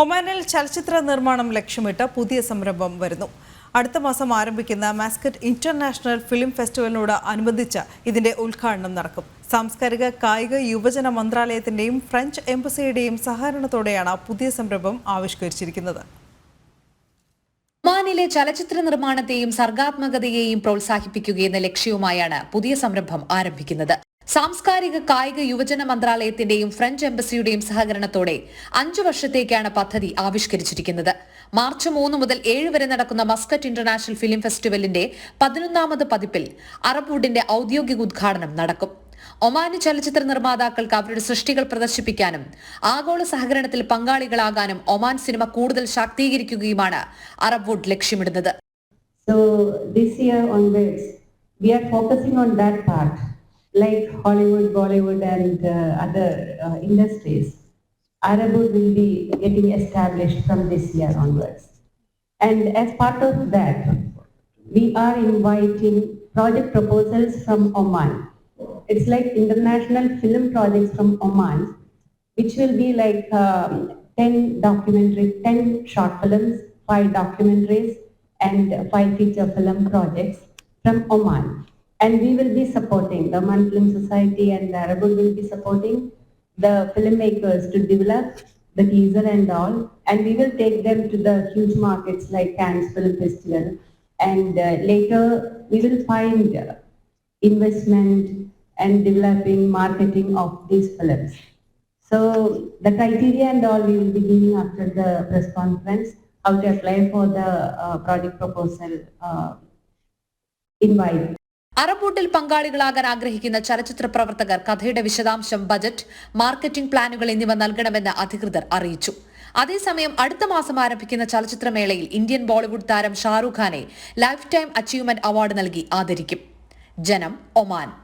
ഒമാനിൽ ചലച്ചിത്ര നിർമ്മാണം ലക്ഷ്യമിട്ട് പുതിയ സംരംഭം വരുന്നു. അടുത്ത മാസം ആരംഭിക്കുന്ന മാസ്കറ്റ് ഇന്റർനാഷണൽ ഫിലിം ഫെസ്റ്റിവലിനോട് അനുബന്ധിച്ച് ഇതിന്റെ ഉദ്ഘാടനം നടക്കും. സാംസ്കാരിക കായിക യുവജന മന്ത്രാലയത്തിന്റെയും ഫ്രഞ്ച് എംബസിയുടെയും സഹകരണത്തോടെയാണ് പുതിയ സംരംഭം ആവിഷ്കരിച്ചിരിക്കുന്നത്. ഒമാനിലെ ചലച്ചിത്ര നിർമ്മാണത്തെയും സർഗാത്മകതയെയും പ്രോത്സാഹിപ്പിക്കുകയെന്ന ലക്ഷ്യവുമായാണ് പുതിയ സംരംഭം ആരംഭിക്കുന്നത്. സാംസ്കാരിക കായിക യുവജന മന്ത്രാലയത്തിന്റെയും ഫ്രഞ്ച് എംബസിയുടെയും സഹകരണത്തോടെ അഞ്ചു വർഷത്തേക്കാണ് പദ്ധതി ആവിഷ്കരിച്ചിരിക്കുന്നത്. മാർച്ച് മൂന്ന് മുതൽ ഏഴ് വരെ നടക്കുന്ന മസ്കറ്റ് ഇന്റർനാഷണൽ ഫിലിം ഫെസ്റ്റിവലിന്റെ പതിനൊന്നാമത് പതിപ്പിൽ അറബ്വുഡിന്റെ ഔദ്യോഗിക ഉദ്ഘാടനം നടക്കും. ഒമാനി ചലച്ചിത്ര നിർമ്മാതാക്കൾക്ക് അവരുടെ സൃഷ്ടികൾ പ്രദർശിപ്പിക്കാനും ആഗോള സഹകരണത്തിൽ പങ്കാളികളാകാനും ഒമാൻ സിനിമ കൂടുതൽ ശാക്തീകരിക്കുകയുമാണ് അറബ്വുഡ് ലക്ഷ്യമിടുന്നത്. So this year onwards, we are focusing on that part, like Hollywood, Bollywood, and uh, other uh, industries. Arabwood will be getting established from this year onwards. And as part of that, we are inviting project proposals from Oman. It's like international film projects from Oman, which will be like um, 10 documentary, 10 short films, 5 documentaries, and 5 feature film projects from Oman. And we will be supporting, the Oman Film Society and the Arabwood will be supporting the filmmakers to develop the teaser and all. And we will take them to the huge markets like Cannes Film Festival. And uh, later, we will find uh, investment and developing marketing of these films. So the criteria and all we will be giving after the press conference, how to apply for the uh, project proposal uh, invite. അറബൂട്ടിൽ പങ്കാളികളാകാൻ ആഗ്രഹിക്കുന്ന ചലച്ചിത്ര പ്രവർത്തകർ കഥയുടെ വിശദാംശം budget marketing പ്ലാനുകൾ എന്നിവ നൽകണമെന്ന് അധികൃതർ അറിയിച്ചു. അതേസമയം അടുത്ത മാസം ആരംഭിക്കുന്ന ചലച്ചിത്രമേളയിൽ ഇന്ത്യൻ ബോളിവുഡ് താരം ഷാറുഖ് ഖാനെ ലൈഫ് ടൈം അച്ചീവ്മെന്റ് അവാർഡ് നൽകി ആദരിക്കും. ജനം ഒമാൻ.